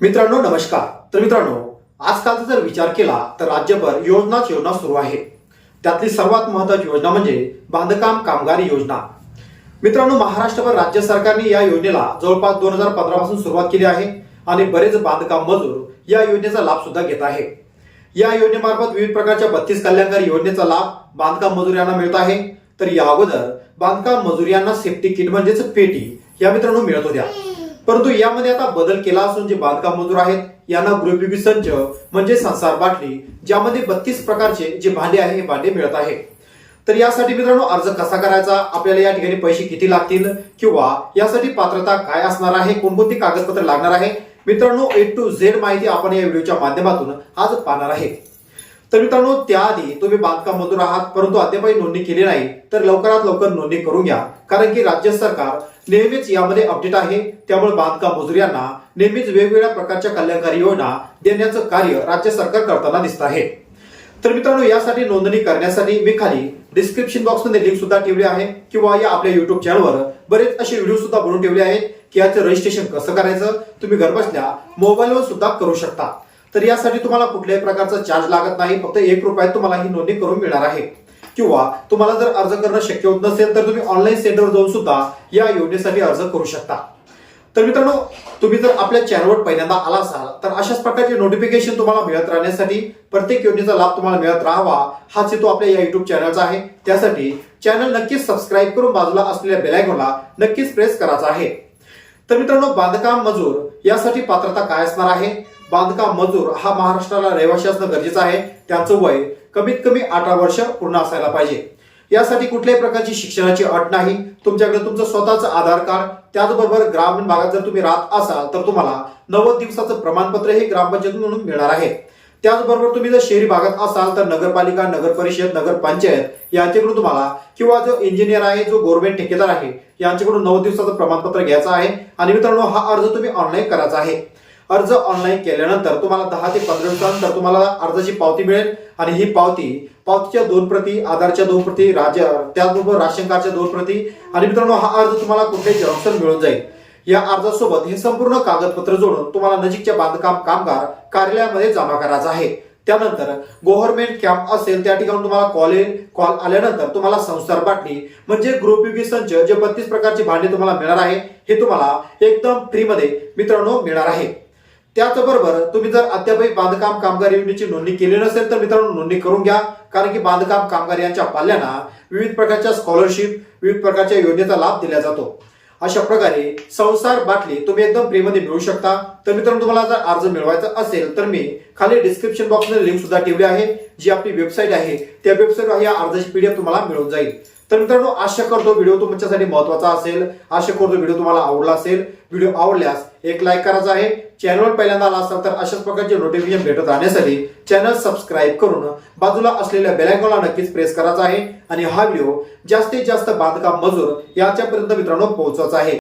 मित्रांनो नमस्कार. तर मित्रांनो आजकालचा जर विचार केला तर राज्यभर योजनाच योजना सुरू आहे. त्यातली सर्वात महत्वाची योजना म्हणजे बांधकाम कामगार योजना. मित्रांनो महाराष्ट्रभर राज्य सरकारने या योजनेला जवळपास दोन हजार पंधरा पासून सुरुवात केली आहे आणि बरेच बांधकाम मजूर या योजनेचा लाभ सुद्धा घेत आहे. या योजनेमार्फत विविध प्रकारच्या बत्तीस कल्याणकारी योजनेचा लाभ बांधकाम मजूर यांना मिळत आहे. तर या अगोदर बांधकाम मजूर यांना सेफ्टी किट म्हणजेच पेटी या मित्रांनो मिळत होत्या. परंतु यामध्ये आता बदल केला असून जे बांधकाम मजूर आहेत यांना गृहोपयोगी संच म्हणजे संसार बाटली ज्यामध्ये बत्तीस प्रकारचे जे भांडे आहे हे भांडे मिळत आहे. तर यासाठी मित्रांनो अर्ज कसा करायचा? आपल्याला या ठिकाणी पैसे किती लागतील? किंवा यासाठी पात्रता काय असणार आहे? कोणकोणती कागदपत्र लागणार आहे? मित्रांनो ए टू झेड माहिती आपण या व्हिडिओच्या माध्यमातून आज पाहणार आहे. तर मित्रांनो त्याआधी तुम्ही बांधकाम मजूर आहात परंतु अद्यापही नोंदणी केली नाही तर लवकरात लवकर नोंदणी करून घ्या. कारण की राज्य सरकार नेहमीच यामध्ये अपडेट आहे. त्यामुळे बांधकाम मजूर यांना नेहमीच वेगवेगळ्या प्रकारच्या कल्याणकारी योजना देण्याचं कार्य राज्य सरकार करताना दिसत आहे. तर मित्रांनो यासाठी नोंदणी करण्यासाठी मी खाली डिस्क्रिप्शन बॉक्समध्ये लिंक सुद्धा ठेवली आहे किंवा या आपल्या युट्यूब चॅनलवर बरेच असे व्हिडिओ सुद्धा बनवून ठेवले आहेत की याचं रजिस्ट्रेशन कसं करायचं तुम्ही घरबसल्या मोबाईलवर सुद्धा करू शकता. तर यासाठी तुम्हाला कुठल्याही प्रकारचा चार्ज लागत नाही. फक्त एक रुपयात तुम्हाला ही नोंदणी करून मिळणार आहे. किंवा तुम्हाला जर अर्ज करणं शक्य होत नसेल तर तुम्ही ऑनलाईन सेंटरवर जाऊन सुद्धा या योजनेसाठी अर्ज करू शकता. तर मित्रांनो तुम्ही जर आपल्या चॅनलवर पहिल्यांदा आला असाल तर अशाच प्रकारचे नोटिफिकेशन तुम्हाला मिळत राहण्यासाठी प्रत्येक योजनेचा लाभ तुम्हाला मिळत राहावा. हाच हेतू आपल्या या युट्यूब चॅनलचा आहे. त्यासाठी चॅनल नक्कीच सबस्क्राईब करून बाजूला असलेल्या बेलायकॉनला नक्कीच प्रेस करायचा आहे. तर मित्रांनो बांधकाम मजूर यासाठी पात्रता काय असणार आहे? बांधकाम मजूर हा महाराष्ट्राला रहिवासी असणं गरजेचं आहे. त्यांचं वय कमीत कमी अठरा वर्ष पूर्ण असायला पाहिजे. यासाठी कुठल्याही प्रकारची शिक्षणाची अट नाही. तुमच्याकडे तुमचं स्वतःचं आधार कार्ड त्याचबरोबर ग्रामीण भागात जर तुम्ही राहत असाल तर तुम्हाला नव्वद दिवसाचं प्रमाणपत्र हे ग्रामपंचायतीकडून मिळणार आहे. त्याचबरोबर तुम्ही जर शहरी भागात असाल तर नगरपालिका नगर परिषद नगर पंचायत यांच्याकडून तुम्हाला किंवा जो इंजिनियर आहे जो गव्हर्नमेंट ठेकेदार आहे यांच्याकडून नऊ दिवसाचं प्रमाणपत्र घ्यायचं आहे. आणि मित्रांनो हा अर्ज तुम्ही ऑनलाईन करायचा आहे. अर्ज ऑनलाईन केल्यानंतर तुम्हाला दहा ते पंधरा दिवसानंतर तुम्हाला अर्जाची पावती मिळेल. आणि ही पावती पावतीच्या दोन प्रती आधारच्या दोन प्रती राज्य त्याचबरोबर राशन कार्डच्या दोन प्रती. आणि मित्रांनो हा अर्ज तुम्हाला कुठल्याही झेरॉक्सवर मिळून जाईल? या अर्जासोबत हे संपूर्ण कागदपत्र जोडून तुम्हाला नजीकच्या बांधकाम कामगार कार्यालयामध्ये जमा करायचा आहे. त्यानंतर गव्हर्नमेंट कॅम्प असेल त्या ठिकाणी तुम्हाला कॉल येईल. कॉल आल्यानंतर तुम्हाला संसार बाटली म्हणजे गृहोपयोगी संच जे बत्तीस प्रकारची भांडे तुम्हाला मिळणार आहे हे तुम्हाला एकदम फ्रीमध्ये मित्रांनो मिळणार आहे. त्याचबरोबर तुम्ही जर अद्यापही बांधकाम कामगार योजनेची नोंदणी केली नसेल तर मित्रांनो नोंदणी करून घ्या. कारण की बांधकाम कामगार यांच्या पाल्यांना विविध प्रकारच्या स्कॉलरशिप विविध प्रकारच्या योजनेचा लाभ दिला जातो. अशा प्रकारे संसार बाटली तुम्ही एकदम फ्रीमध्ये मिळू शकता. तर मित्रांनो तुम्हाला जर अर्ज मिळवायचा असेल तर मी खाली डिस्क्रिप्शन बॉक्समध्ये लिंक सुद्धा ठेवली आहे. जी आपली वेबसाईट आहे त्या वेबसाईटवर या अर्जाची पीडीएफ तुम्हाला मिळून जाईल. तर मित्रांनो आशा करतो व्हिडिओ तुमच्यासाठी महत्त्वाचा असेल. आशा करतो व्हिडिओ तुम्हाला आवडला असेल. व्हिडिओ आवडल्यास एक लाईक करायचा आहे. चॅनलवर पहिल्यांदा आला असाल तर अशाच प्रकारचे नोटिफिकेशन भेटत राहण्यासाठी चॅनल सबस्क्राईब करून बाजूला असलेल्या बेलायकॉनला नक्कीच प्रेस करायचा आहे. आणि हा व्हिडिओ जास्तीत जास्त बांधकाम मजूर याच्यापर्यंत मित्रांनो पोहोचवायचा आहे.